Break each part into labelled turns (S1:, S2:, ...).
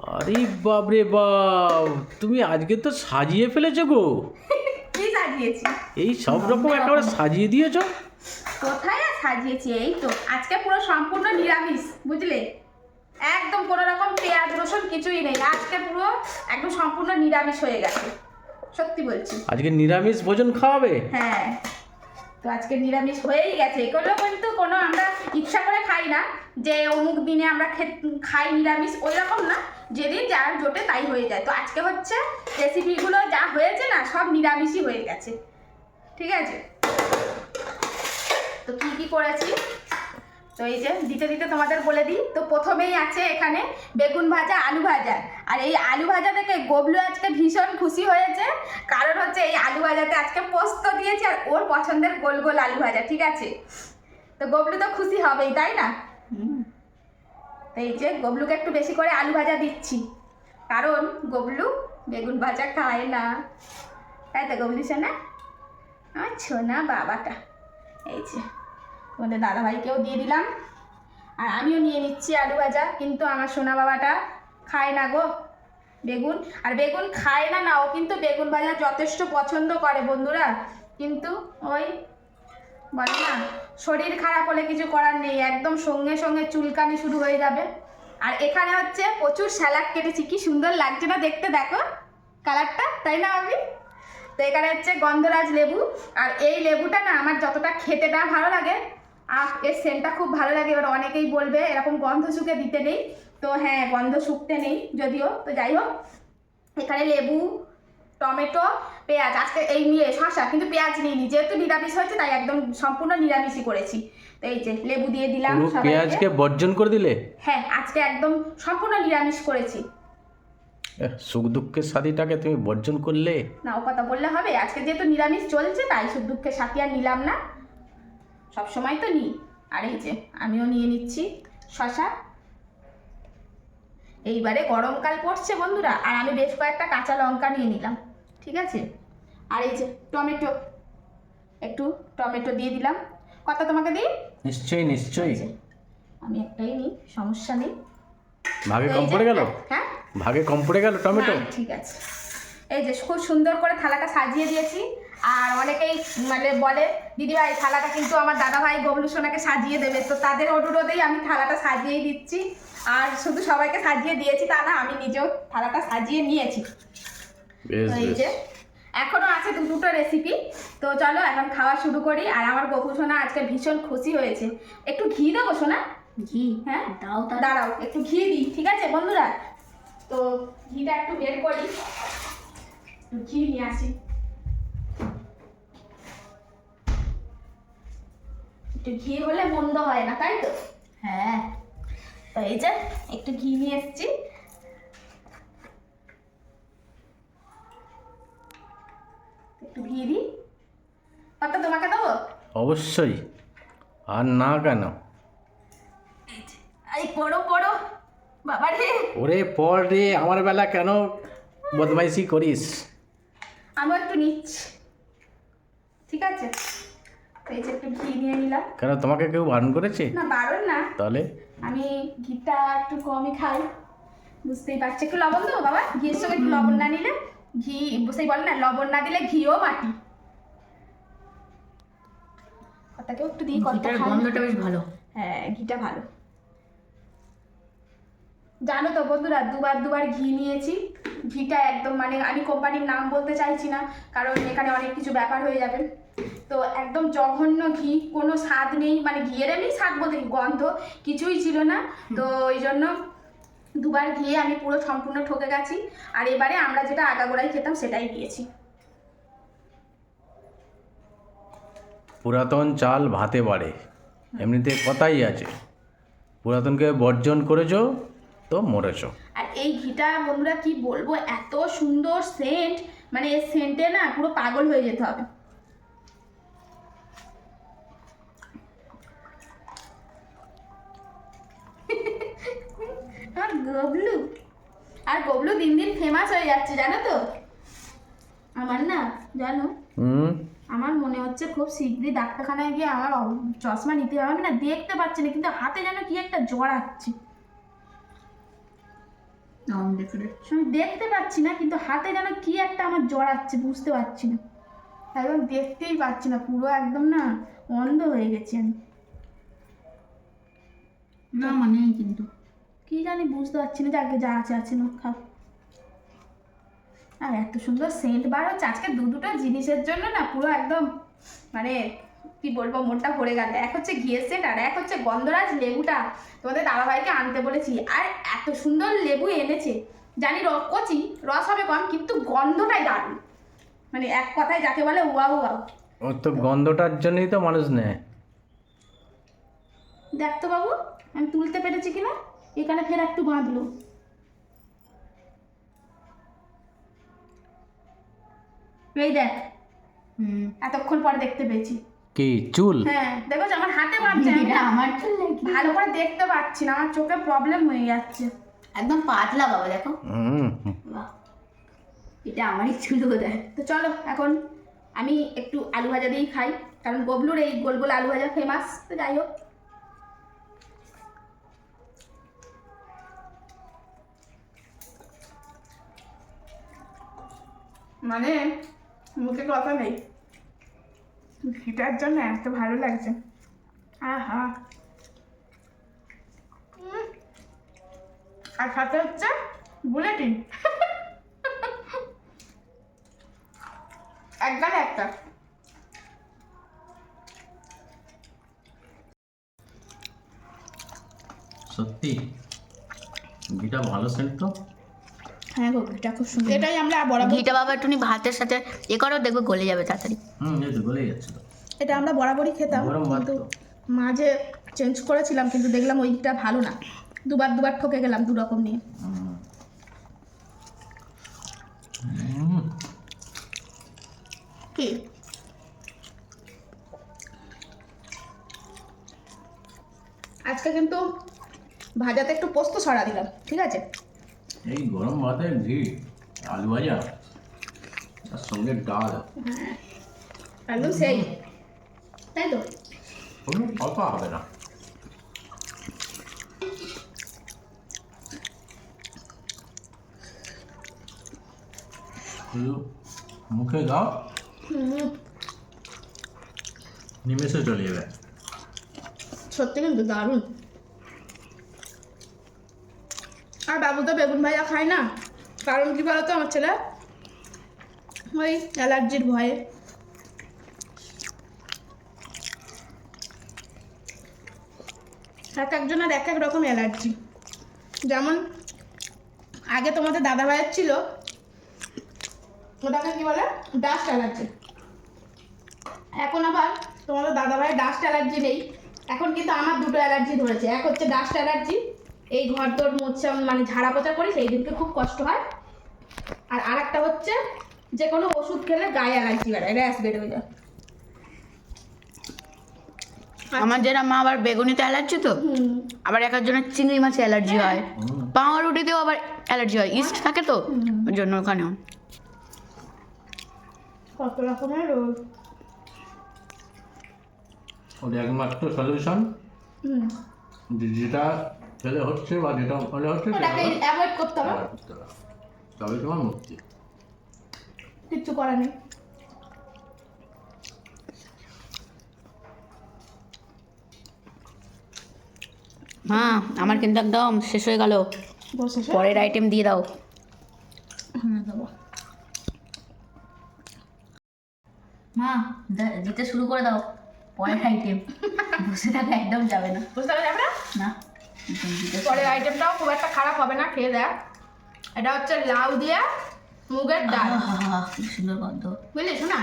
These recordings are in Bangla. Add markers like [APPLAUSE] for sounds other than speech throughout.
S1: আরে বাপরে বাপ তুমি আজকে তো সাজিয়ে ফেলেছো গো। [LAUGHS]
S2: কি সাজিয়েছি?
S1: এই সব রকম একেবারে সাজিয়ে দিয়েছ?
S2: কোথায় আর সাজিয়েছি? এই তো আজকে পুরো সম্পূর্ণ নিরামিষ বুঝলে? একদম কোনো রকম পেঁয়াজ রসুন কিছুই নেই। আজকে পুরো একদম সম্পূর্ণ নিরামিষ হয়ে গেছে। সত্যি বলছি।
S1: আজকে নিরামিষ ভোজন খাওয়াবে?
S2: হ্যাঁ। তো আজকে নিরামিষ হয়েই গেছে। এগুলো কিন্তু কোনো আমরা ইচ্ছা করে খাই না, যে অমুক দিনে আমরা খাই নিরামিষ ওই রকম না। যেদিন যার জোটে তাই হয়ে যায়। তো আজকে হচ্ছে রেসিপিগুলো যা হয়েছে না, সব নিরামিষই হয়ে গেছে। ঠিক আছে? তো কি কি করেছি? তো এই যে দিতে দিতে তোমাদের বলে দিই, তো প্রথমেই আছে এখানে বেগুন ভাজা, আলু ভাজা। আর এই আলু ভাজা থেকে গবলু আজকে ভীষণ খুশি হয়েছে। কারণ হচ্ছে এই আলু ভাজাতে আজকে পোস্ত দিয়েছে আর ওর পছন্দের গোল গোল আলু ভাজা, ঠিক আছে? তো গবলু তো খুশি হবেই, তাই না? তো এই যে গবলুকে একটু বেশি করে আলু ভাজা দিচ্ছি। কারণ গবলু বেগুন ভাজা খায় না। তাই তো গবলু সোনা? আমার ছোনা বাবাটা। এই যে। তোমাদের দাদাভাইকেও দিয়ে দিলাম। আর আমিও নিয়ে নিচ্ছি আলু ভাজা, কিন্তু আমার সোনা বাবাটা খায় না গো বেগুন। আর বেগুন খায় না না, ও কিন্তু বেগুন ভাজা যথেষ্ট পছন্দ করে বন্ধুরা। কিন্তু ওই বলে না, শরীর খারাপ হলে কিছু করার নেই, একদম সঙ্গে সঙ্গে চুলকানি শুরু হয়ে যাবে। আর এখানে হচ্ছে প্রচুর স্যালাড কেটেছি, কি সুন্দর লাগছে না দেখতে, দেখো কালারটা, তাই না আমি তো এখানে হচ্ছে গন্ধরাজ লেবু, আর এই লেবুটা না আমার যতটা খেতে না ভালো লাগে আহ এর সেন্টটা খুব ভালো লাগে এবার অনেকেই বলবে এরকম গন্ধ শুকে দিতে নেই। তো হ্যাঁ গন্ধ শুকতে নেই যদিও। তো যাই হোক এখানে লেবু টমেটো পেঁয়াজ আজকে এই নিয়ে শশা কিন্তু পেঁয়াজ নিইনি। যেহেতু নিরামিষ হয়েছে তাই একদম সম্পূর্ণ নিরামিষই করেছি। তো এই যে লেবু দিয়ে দিলাম
S1: পেঁয়াজকে বর্জন করে দিলে?
S2: হ্যাঁ আজকে একদম সম্পূর্ণ নিরামিষ করেছি।
S1: সুখ দুঃখের সাথীটাকে তুমি বর্জন করলে?
S2: না ও কথা বললে হবে। আজকে যেহেতু নিরামিষ চলছে তাই সুখ দুঃখের সাথে আর নিলাম না। সব সময় তো নিই। আর এই যে আমিও নিয়ে নিচ্ছি শশা। এইবারে গরমকাল পড়ছে বন্ধুরা আর আমি বেশ কয়েকটা কাঁচা লঙ্কা নিয়ে নিলাম ঠিক আছে? আর এই যে টমেটো একটু টমেটো দিয়ে দিলাম। কথা তোমাকে দিই?
S1: নিশ্চয়ই নিশ্চয়ই।
S2: আমি একটাই নিই সমস্যা নেই।
S1: ভাগে কম পড়ে গেল?
S2: হ্যাঁ?
S1: ভাগে কম পড়ে গেল টমেটো?
S2: ঠিক আছে। এই যে খুব সুন্দর করে থালাটা সাজিয়ে দিয়েছি। আর অনেকেই মানে বলে দিদি ভাই থালাটা কিন্তু আমার দাদা ভাই গবলু সোনাকে সাজিয়ে দেবে। তো তাদের অনুরোধেই আমি থালাটা সাজিয়ে দিচ্ছি। আর শুধু সবাইকে সাজিয়ে দিয়েছি তা না আমি নিজেও থালাটা সাজিয়ে নিয়েছি। এই যে এখনও আছে দু দুটো রেসিপি তো চলো এখন খাওয়া শুরু করি। আর আমার গপু সোনা আজকে ভীষণ খুশি হয়েছে। একটু ঘি দেবো সোনা?
S3: ঘি?
S2: হ্যাঁ?
S3: দাও তা
S2: দাঁড়াও একটু ঘি দিই ঠিক আছে বন্ধুরা? তো ঘিটা একটু বের করি। ঘি নিয়ে আসি। একটু ঘি হলে মন্দ হয় না তাই তো?
S3: হ্যাঁ।
S2: তো এই যে একটু ঘি নিয়ে এসেছি। একটু ঘি দিই। কত তোমাকে দেবো?
S1: অবশ্যই। আর না কেন?
S2: এই পড়ো পড়ো। বাবা রে
S1: ওরে পর রে আমার বেলা কেন বদমাইশি করিস?
S2: আমি একটু নিচ্ছি। ঠিক আছে? এই যে একটু ঘি নিয়ে নিলাম।
S1: কেন তোমাকে কেউ বারণ করেছে?
S2: না বারণ না।
S1: তাহলে?
S2: আমি ঘিটা একটু কমই খাই। বুঝতেই পারছি। একটু লবণ দেবো বাবা? ঘিয়ের সঙ্গে একটু লবণ না নিলে ঘি সেই বলে না লবণ না দিলে ঘিও মাটি। কথাকেও একটু দিই কথা
S3: গন্ধটা বেশ ভালো।
S2: হ্যাঁ ঘিটা ভালো। জানো তো বন্ধুরা দুবার দুবার ঘি নিয়েছি। ঘিটা একদম মানে আমি কোম্পানির নাম বলতে চাইছি না কারণ এখানে অনেক কিছু ব্যাপার হয়ে যাবে। তো একদম জঘন্য ঘি কোনো স্বাদ নেই মানে ঘিয়ের এমনি স্বাদ বলতে গন্ধ কিছুই ছিল না। তো ওই জন্য দুবার ঘিয়ে আমি পুরো সম্পূর্ণ ঠকে গেছি। আর এবারে আমরা যেটা আগাগোড়াই খেতাম সেটাই দিয়েছি।
S1: পুরাতন চাল ভাতে বাড়ে এমনিতে কথাই আছে। পুরাতনকে বর্জন করেছ তো মরেছো।
S2: আর এই ঘিটা বন্ধুরা কি বলব এত সুন্দর সেন্ট মানে এই সেন্টে না পুরো পাগল হয়ে যেতে হবে। আর গবলু আর গবলু দিন দিন ফেমাস হয়ে যাচ্ছে জানো তো? আমার না জানো?
S1: হুম?
S2: আমার মনে হচ্ছে খুব শীঘ্রই ডাক্তারখানায় গিয়ে আমার চশমা নিতে হবে। আমি না দেখতে পাচ্ছি না কিন্তু হাতে যেন কি একটা
S3: জ্বর দেখছি
S2: আমি দেখতে পাচ্ছি না কিন্তু হাতে যেন কি একটা আমার জড়াচ্ছে বুঝতে পারছি না। একদম দেখতেই পাচ্ছি না পুরো একদম না অন্ধ হয়ে গেছি আমি।
S3: না মানে কিন্তু।
S2: কি জানি বুঝতে পারছি না যে আগে যা আছে আছে না খাও। আর এত সুন্দর সেন্ট বার হচ্ছে আজকে দু দুটো জিনিসের জন্য না পুরো একদম মানে কি বলব মনটা ভরে গেল। এক হচ্ছে ঘিয়ের সেন্ট আর এক হচ্ছে গন্ধরাজ লেবুটা তোমাদের দাদাভাইকে আনতে বলেছি। আর এত সুন্দর লেবু এনেছে। জানি রস কচি রস হবে কম কিন্তু গন্ধটাই দারুণ। মানে এক কথায় যাকে বলে ওয়াও ওয়াও।
S1: ওর তো গন্ধটার জন্যই তো মানুষ নেয়।
S2: দেখ তো বাবু আমি তুলতে পেরেছি কিনা? এখানে ফের একটু বাঁধলো। এই দেখ।
S3: হুম
S2: এতক্ষণ পরে দেখতে পেয়েছি।
S1: কি চুল?
S2: হ্যাঁ দেখো আমার হাতে বাঁধছে। আমি
S3: আমার চুল
S2: ভালো করে দেখতে পাচ্ছি না আমার চোখে প্রবলেম হয়ে যাচ্ছে।
S3: একদম পাতলা বাবা দেখো।
S1: হুম।
S3: এটা আমারই চুল
S2: তো চলো এখন আমি একটু আলু ভাজা দিয়েই খাই কারণ গবলুর এই গোল গোল আলু ভাজা ফেমাস তো যাই হোক। মানে মুখে কথা নেই। ঘিটার জন্য এত ভালো লাগছে। আহা। আর সাথে হচ্ছে বুলেটিন। একদম একটা।
S1: সত্যি? ঘিটা ভালো সেন্ট তো।
S2: হ্যাঁ গো এটা খুব সুন্দর। এটাই আমরা বরাবর
S3: ঘিটা বাবা একটুনি ভাতের সাথে এ করো দেখবে গলে যাবে তাড়াতাড়ি।
S1: হুম এই তো গলেই যাচ্ছে
S2: এটা আমরা বরাবরই খেতাম কিন্তু
S1: তো।
S2: মাঝে চেঞ্জ করেছিলাম কিন্তু দেখলাম ওইটা ভালো না। দুবার দুবার ঠকে গেলাম দু রকম নিয়ে। কি? আজকে কিন্তু ভাজাতে একটু পোস্ত ছড়া দিলাম ঠিক আছে?
S1: এই গরম ভাতে ঘি আলু ভাজা তার সঙ্গে ডাল।
S2: একদম সেই তাই তো?
S1: কোনো কথা হবে না। শুধু মুখে দাও। নিমেষে চলে যাবে।
S2: সত্যি কিন্তু দারুণ। আর বাবু তো বেগুন ভাজা খায় না। কারণ কি বলতো, আমার ছেলে ওই অ্যালার্জির ভয়ে। এক একজনের এক এক রকম অ্যালার্জি। যেমন আগে তোমাদের দাদা ভাইয়ের ছিল, ওটাকে কি বলে? Dust allergy. এখন আবার তোমাদের দাদা ভাইয়ের ডাস্ট অ্যালার্জি নেই। এখন কিন্তু আমার দুটো অ্যালার্জি ধরেছে। এক হচ্ছে ডাস্ট অ্যালার্জি এই ঘর তোর মুচ্ছে মানে ঝাড়া পোছা করি সেই দিনকে খুব কষ্ট হয়। আর আরেকটা হচ্ছে যে কোনো ওষুধ খেলে গায়ে অ্যালার্জি বেড়ায় র্যাশ বের হয়ে যায়
S3: আমার যেটা মা আবার বেগুনিতে অ্যালার্জি তো আবার এক একজনের চিংড়ি মাছে অ্যালার্জি হয়। পাউরুটিতেও আবার অ্যালার্জি হয়। ইস্ট থাকে তো ওই জন্য ওখানেও।
S2: কত রকমের রোগ?
S1: ওর একমাত্র সলিউশন
S2: হুম।
S1: যেটা হচ্ছে বা যেটা হলে হচ্ছে
S2: ওটাকে অ্যাভয়েড করতে হবে।
S1: তবে তোমার মুক্তি।
S2: কিচ্ছু করার নেই।
S3: মা আমার কিন্তু একদম শেষ হয়ে গেল। পরের আইটেম দিয়ে দাও।
S2: হ্যাঁ
S3: মা দিতে শুরু করে দাও। পরের আইটেম [LAUGHS] বসে থাকা একদম যাবে না।
S2: বুঝতে পারলে যাবে না?
S3: না।
S2: পরের আইটেমটাও খুব একটা খারাপ হবে না খেয়ে দেখ। এটা হচ্ছে লাউ দিয়ে মুগের ডাল।
S3: কি সুন্দর গন্ধ।
S2: বুঝলি শোনা?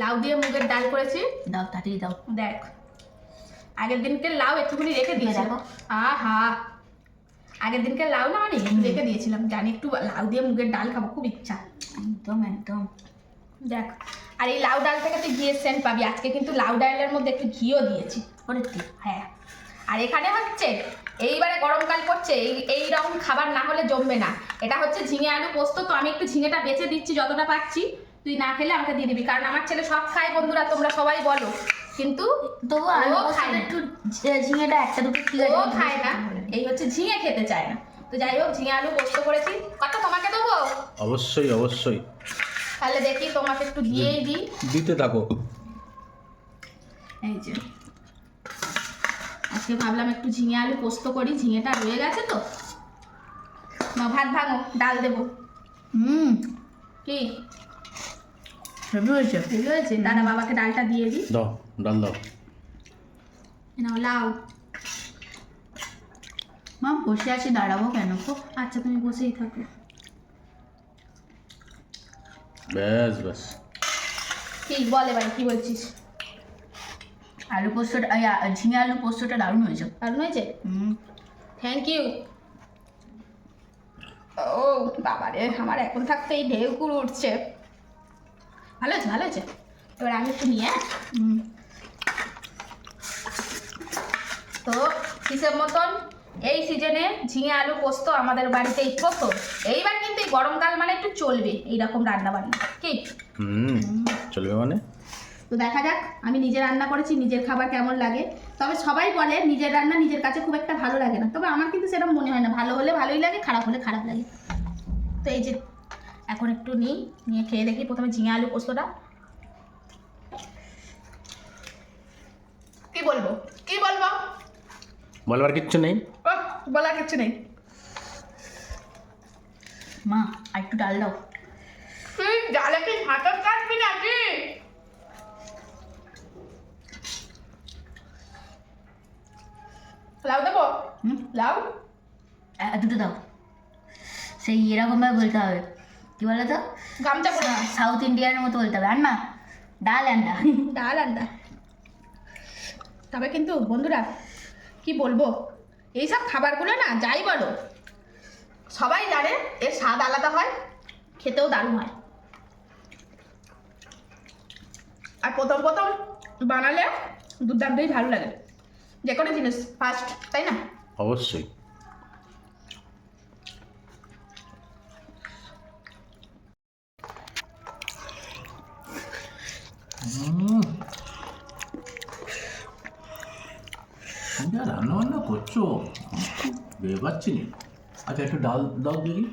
S2: লাউ দিয়ে মুগের ডাল করেছি।
S3: দাও তাড়াতাড়ি দাও।
S2: দেখ আগের দিনকে লাউ একটুখানি রেখে
S3: দেখো।
S2: আহা আগের দিনকে লাউ না মানে রেখে দিয়েছিলাম। জানি একটু লাউ দিয়ে মুগের ডাল খাব খুব ইচ্ছা।
S3: একদম একদম।
S2: দেখ আর এই লাউ ডাল থেকে তুই ঘিয়ের সেন্ট পাবি। আজকে কিন্তু লাউ ডালের মধ্যে একটু ঘিও দিয়েছি। হ্যাঁ। আর এখানে হচ্ছে এইবারে গরমকাল পড়ছে এই এই রকম খাবার না হলে জমবে না। এটা হচ্ছে ঝিঙে আলু পোস্ত তো আমি একটু ঝিঙেটা বেছে দিচ্ছি যতটা পাচ্ছি তুই না খেলে আমাকে দিয়ে দিবি কারণ আমার ছেলে সব খায় বন্ধুরা তোমরা সবাই বলো। কিন্তু
S3: তবু আলু
S2: খায় না।
S3: একটু ঝিঙেটা একটা দুটো ঠিক আছে
S2: ও খায় না। এই হচ্ছে ঝিঙে খেতে চায় না। তো যাই হোক ঝিঙে আলু পোস্ত করেছি। কত তোমাকে দেবো?
S1: অবশ্যই অবশ্যই।
S2: তাহলে দেখি তোমাকে একটু দিয়েই দিই।
S1: দিতে থাকো।
S2: এই যে। আজকে ভাবলাম একটু ঝিঙে আলু পোস্ত করি ঝিঙেটা রয়ে গেছে তো। না ভাত ভাঙো ডাল দেবো।
S3: হুম।
S2: কি?
S3: হেভি হয়েছে।
S2: হয়েছে? দাদা বাবাকে ডালটা দিয়ে দিই।
S1: দাও ডাল দাও।
S2: নাও লাউ।
S3: মা বসে আছি দাঁড়াবো কেন গো?
S2: আচ্ছা তুমি বসেই থাকো।
S1: ব্যাস ব্যাস।
S2: কি বল এবার কি বলছিস?
S3: আলু পোস্তটা ঝিঙে আলু পোস্তটা দারুণ হয়েছে।
S2: দারুণ হয়েছে?
S3: হুম।
S2: থ্যাংক ইউ ও বাবা রে আমার এখন থাকতে এই ঢেউকুর উঠছে। ভালো আছে ভালো আছে এবার আমি একটু নিয়ে
S3: হুম।
S2: তো হিসেব মতন এই সিজনে ঝিঙে আলু পোস্ত আমাদের বাড়িতে এই প্রথম এইবার কিন্তু এই গরমকাল মানে একটু চলবে এইরকম রান্না বান্না কি?
S1: হুম চলবে মানে?
S2: তো দেখা যাক আমি নিজে রান্না করেছি নিজের খাবার কেমন লাগে। তবে সবাই বলে নিজের রান্না নিজের কাছে খুব একটা ভালো লাগে না। তবে আমার কিন্তু সেরকম মনে হয় না ভালো হলে ভালোই লাগে খারাপ হলে খারাপ লাগে। তো এই যে এখন একটু নিই নিয়ে খেয়ে দেখি প্রথমে ঝিঙে আলু পোস্তটা। কি বলব? কি বলব?
S1: বলবার কিচ্ছু নেই।
S2: ওহ, বলার কিচ্ছু নেই।
S3: মা আর একটু ডাল দাও।
S2: তুই জালে কি হাতত কাটবি নাকি? লাউ দেবো
S3: হুম
S2: লাউ
S3: দুটো দাও সেই এরকমভাবে বলতে হবে কি বলো তো
S2: গামছা করে
S3: সাউথ ইন্ডিয়ানের মতো বলতে হবে আর না ডাল আন্ডা
S2: ডাল আন্ডা তবে কিন্তু বন্ধুরা কি বলব এইসব খাবারগুলো না যাই বলো সবাই জানে এর স্বাদ আলাদা হয় খেতেও দারুণ হয় আর প্রথম প্রথম বানালে দুর্দান্তই ভালো লাগে যে কোনো জিনিস ফার্স্ট তাই না?
S1: অবশ্যই। যা রান্না বান্না করছ বের পাচ্ছি না। আচ্ছা একটু ডাল দাও দেখি।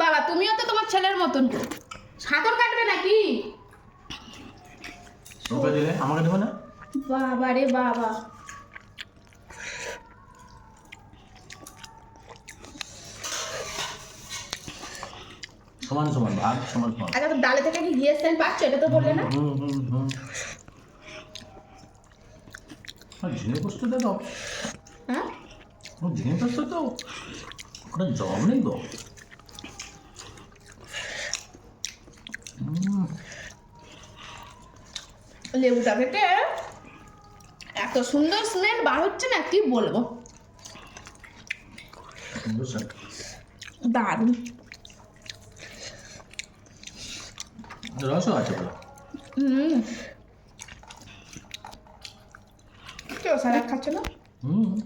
S2: বাবা তুমিও তো তোমার ছেলের মতন। তো সাঁতর কাটবে নাকি?
S1: ওকে দিলে আমাকে দেবে না?
S2: বাবা রে বাবা।
S1: সমান সমান ভাগ সমান সমান।
S2: আচ্ছা তো ডালে থেকে কি সেন্ট পাচ্ছ? এটা তো বললে না?
S1: হুম হুম হুম আর ঝিঙে পোস্তটা দাও
S2: হ্যাঁ?
S1: ঝিঙে পোস্ত তো। ওটা জব নেই
S2: লেবুটা থেকে এত সুন্দর স্মেল বার হচ্ছে না কি বলব? দারুণ।
S1: রসও আছে পুরো।
S2: হুম। কেউ সারা খাচ্ছে না?
S1: হুম।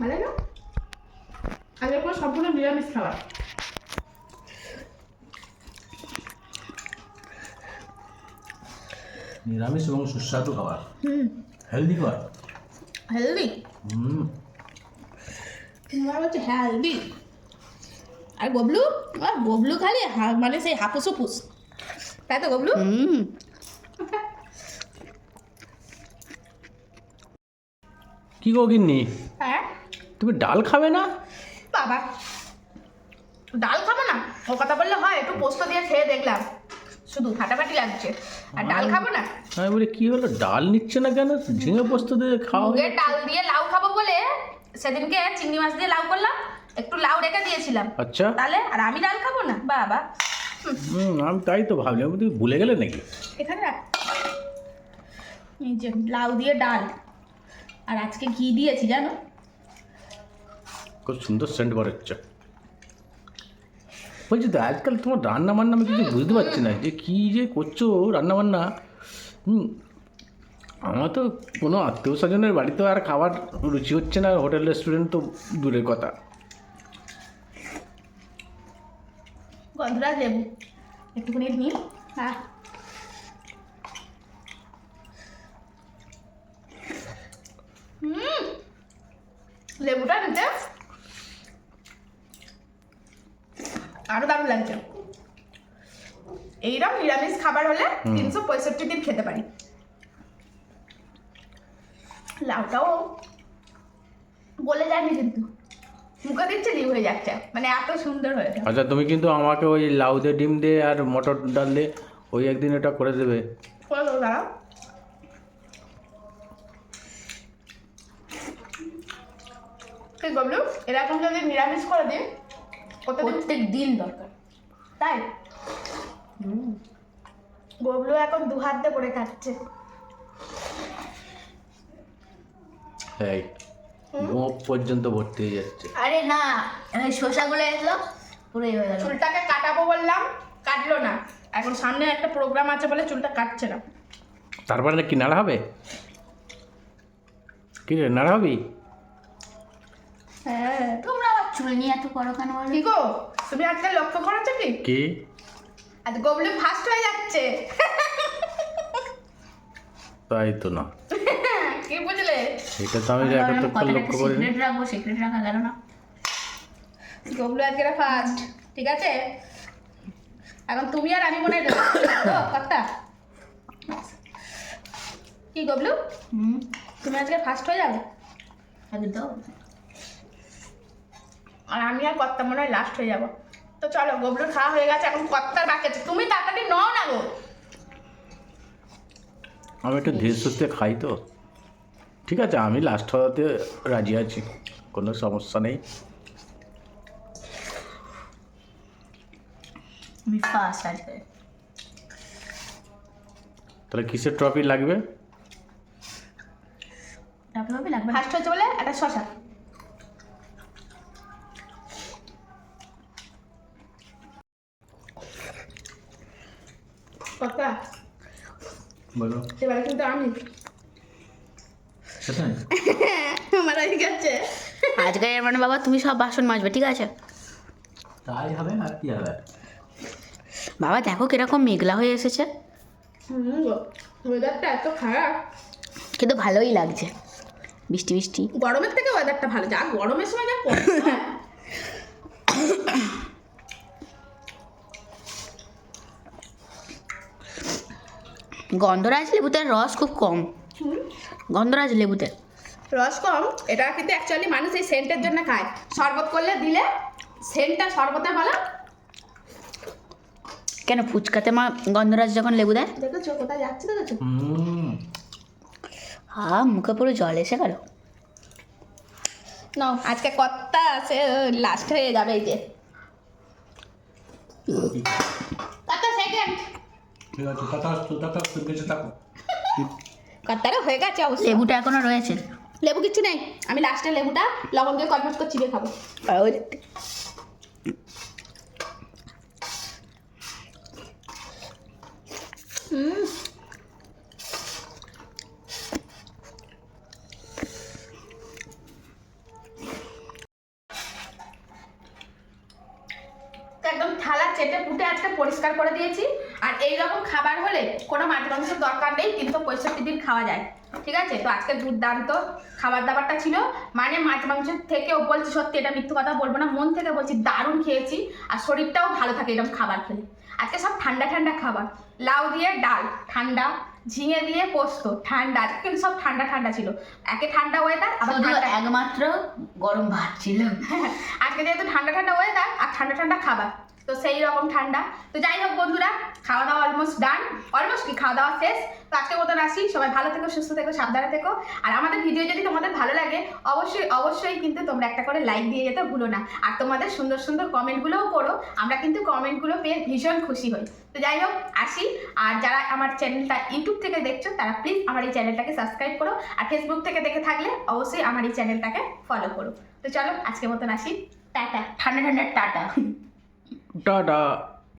S2: ভালো না? আগে পুরো সম্পূর্ণ নিরামিষ খাবার।
S1: নিরামিষ এবং সুস্বাদু খাবার।
S2: হুম।
S1: হেলদি খাবার।
S2: হেলদি
S1: হুম।
S2: হচ্ছে হেলদি আর গবলু আর গবলু খালি মানে সেই হাপুস হুপুস। তাই তো গবলু
S1: কি গো গিন্নি?
S2: হ্যাঁ?
S1: তুমি ডাল খাবে না?
S2: বাবা ডাল খাব না? ও কথা বললে হয় একটু পোস্ত দিয়ে খেয়ে দেখলাম। শুধু ফাটাফাটি লাগছে। আর ডাল খাব না?
S1: আমি বলি কি হলো? ডাল নিচ্ছে না কেন? ঝিঙে পোস্ত দিয়ে খাওয়া
S2: মুগের ডাল দিয়ে লাউ খাব বলে সেদিনকে চিংড়ি মাছ দিয়ে লাউ করলাম একটু লাউ রেখে দিয়েছিলাম।
S1: আচ্ছা।
S2: তাহলে আর আমি ডাল খাব না? বাবা।
S1: হুম। আমি তাই তো ভাবলাম তুমি ভুলে গেলে নাকি?
S2: এখানে রাখ। এই যে লাউ দিয়ে ডাল। আর আজকে ঘি দিয়েছি জানো?
S1: খুব সুন্দর সেন্ট বেরোচ্ছে বলছি তো আজকাল তোমার রান্না বান্না আমি কিছু বুঝতে পারছি না যে কী যে করছ রান্না বান্না হুম আমার তো কোনো আত্মীয় স্বজনের বাড়িতেও আর খাবার রুচি হচ্ছে না হোটেল রেস্টুরেন্ট তো দূরের কথা।
S2: গন্ধরাজ লেবু একটুখানি নিই হ্যাঁ। লেবুটা নিতে আরও দারুণ লাগছে। এইরকম নিরামিষ খাবার হলে তিনশো পঁয়ষট্টি দিন খেতে পারি। লাউটাও বলে যায়নি কিন্তু। মুখে দিচ্ছে লিভ হয়ে যাচ্ছে। মানে এত সুন্দর হয়েছে।
S1: আচ্ছা তুমি কিন্তু আমাকে ওই লাউ দিয়ে ডিম দিয়ে আর মটর ডাল দিয়ে ওই একদিন এটা করে দেবে।
S2: করে দেবো দাঁড়াও। গবলু এরকম যদি নিরামিষ করে দিই
S3: প্রত্যেক দিন দরকার।
S2: তাই? গবলু এখন দু হাত দিয়ে পড়ে খাচ্ছে।
S1: এই মুখ পর্যন্ত ভর্তি হয়ে যাচ্ছে।
S3: আরে না এই শসাগুলো এসলো পুরো হয়ে গেল।
S2: চুলটাকে কাটাবো বললাম কাটলো না। এখন সামনে একটা প্রোগ্রাম আছে বলে চুলটা কাটছে না।
S1: তারপরে কি নাড়া হবে? কি রে নাড়া হবি?
S2: হ্যাঁ।
S3: তোমরা আবার চুল নিয়ে এত করো কেন বলো?
S2: কি গো তুমি আজকে লক্ষ্য করেছ কি?
S1: কি?
S2: আজ গবলু ফার্স্ট হয়ে যাচ্ছে।
S1: তাই তো না।
S2: কি বুঝলে?
S1: এটা তো আমি
S3: আমি
S1: এতক্ষণ লক্ষ্য করিনি।
S3: সিক্রেট রাখব সিক্রেট রাখা গেল না।
S2: গবলু আজকে ফার্স্ট ঠিক আছে? এখন তুমি আর আমি মনে হয় দেবো। কথা কি গবলু?
S3: হুম।
S2: তুমি আজকে ফার্স্ট হয়ে যাবে?
S3: একদম
S2: আর আমি আর কর্তা মনে হয় লাস্ট হয়ে যাব? তো চলো গবলুর খাওয়া হয়ে গেছে এখন কর্তার বাকি আছে? তুমি তাড়াতাড়ি নও না গো।
S1: আমি একটু ধীরে সুস্থে খাই তো। ঠিক আছে আমি লাস্ট হওয়াতে রাজি আছি কোনো সমস্যা নেই।
S3: আমি ফার্স্ট আজকে
S1: তাহলে কিসের ট্রফি লাগবে?
S3: লাগবে
S2: বলে একটা শশা।
S1: বলো।
S2: এবারে কিন্তু আমি আমার [LAUGHS] গেছে।
S3: আজকে মানে বাবা তুমি সব বাসন মাজবে ঠিক আছে?
S1: তাই হবে আর কি হবে?
S3: বাবা দেখো কীরকম মেঘলা হয়ে এসেছে।
S2: ওয়েদারটা এত খারাপ।
S3: কিন্তু ভালোই লাগছে। বৃষ্টি বৃষ্টি।
S2: গরমের থেকে ওয়েদারটা ভালো যা গরমের সময় যা।
S3: গন্ধরাজ লেবুতে রস খুব কম।
S2: হুম,
S3: গন্ধরাজ লেবুতে।
S2: রস কম এটা কিন্তু অ্যাকচুয়ালি মানুষ এই সেন্টের জন্য খায়। শরবত করলে দিলে সেন্টটা শরবতে বলো
S3: কেন ফুচকাতে মা গন্ধরাজ যখন লেবু দেয়?
S2: দেখেছ কোথায় যাচ্ছে দেখেছ?
S3: হা মুখে পুরো জল এসে গেল।
S2: নাও আজকে কত্তা আছে লাস্ট হয়ে যাবে এই যে। কত সেকেন্ড
S1: ঠিক আছে কথা বেঁচে থাকো। [LAUGHS]
S2: কত্তারও হয়ে গেছে অবশ্যই
S3: লেবুটা এখনও রয়েছে।
S2: লেবু কিছু নেই। আমি লাস্টে লেবুটা লবণ দিয়ে কটমট করে চিবে খাব। একদম থালা চেটে পুটে আজকে পরিষ্কার করে দিয়েছি আর এই রকম খাবার হলে কোনো মাছ মাংসের দরকার নেই তিনশো পঁয়ষট্টি দিন খাওয়া যায়। ঠিক আছে? তো আজকে দুর্দান্ত খাবার দাবারটা ছিল। মানে মাছ মাংসের থেকেও বলছি সত্যি এটা মিথ্যু কথা বলব না মন থেকে বলছি দারুণ খেয়েছি আর শরীরটাও ভালো থাকে এরকম খাবার খেলে। আজকে সব ঠান্ডা ঠান্ডা খাবার। লাউ দিয়ে ডাল ঠান্ডা ঝিঙে দিয়ে পোস্ত ঠান্ডা কিন্তু সব ঠান্ডা ঠান্ডা ছিল। একে ঠান্ডা ওয়েদার আবার
S3: একমাত্র গরম ভাত ছিল। [LAUGHS]
S2: আজকে যেহেতু ঠান্ডা ঠান্ডা ওয়েদার আর ঠান্ডা ঠান্ডা খাবার তো সেই রকম ঠান্ডা। তো যাই হোক বন্ধুরা খাওয়া দাওয়া অলমোস্ট ডান অলমোস্ট কি? খাওয়া দাওয়া শেষ। তো আজকে মতন আসি। সবাই ভালো থেকো, সুস্থ থেকো, সাবধানে থেকো। আর আমাদের ভিডিও যদি তোমাদের ভালো লাগে, অবশ্যই অবশ্যই কিন্তু তোমরা একটা করে লাইক দিয়ে যেতে ভুলো না। আর তোমাদের সুন্দর সুন্দর কমেন্টগুলোও করো। আমরা কিন্তু কমেন্টগুলো পেয়ে ভীষণ খুশি হই। তো যাই হোক, আসি। আর যারা আমার চ্যানেলটা ইউটিউব থেকে দেখছ, তারা প্লিজ আমার এই চ্যানেলটাকে সাবস্ক্রাইব করো। আর ফেসবুক থেকে দেখে থাকলে অবশ্যই আমার এই চ্যানেলটাকে ফলো করো। তো চলো, আজকের মতন আসি। টাটা।
S3: ঠান্ডা ঠান্ডা, টাটা।
S1: টাটা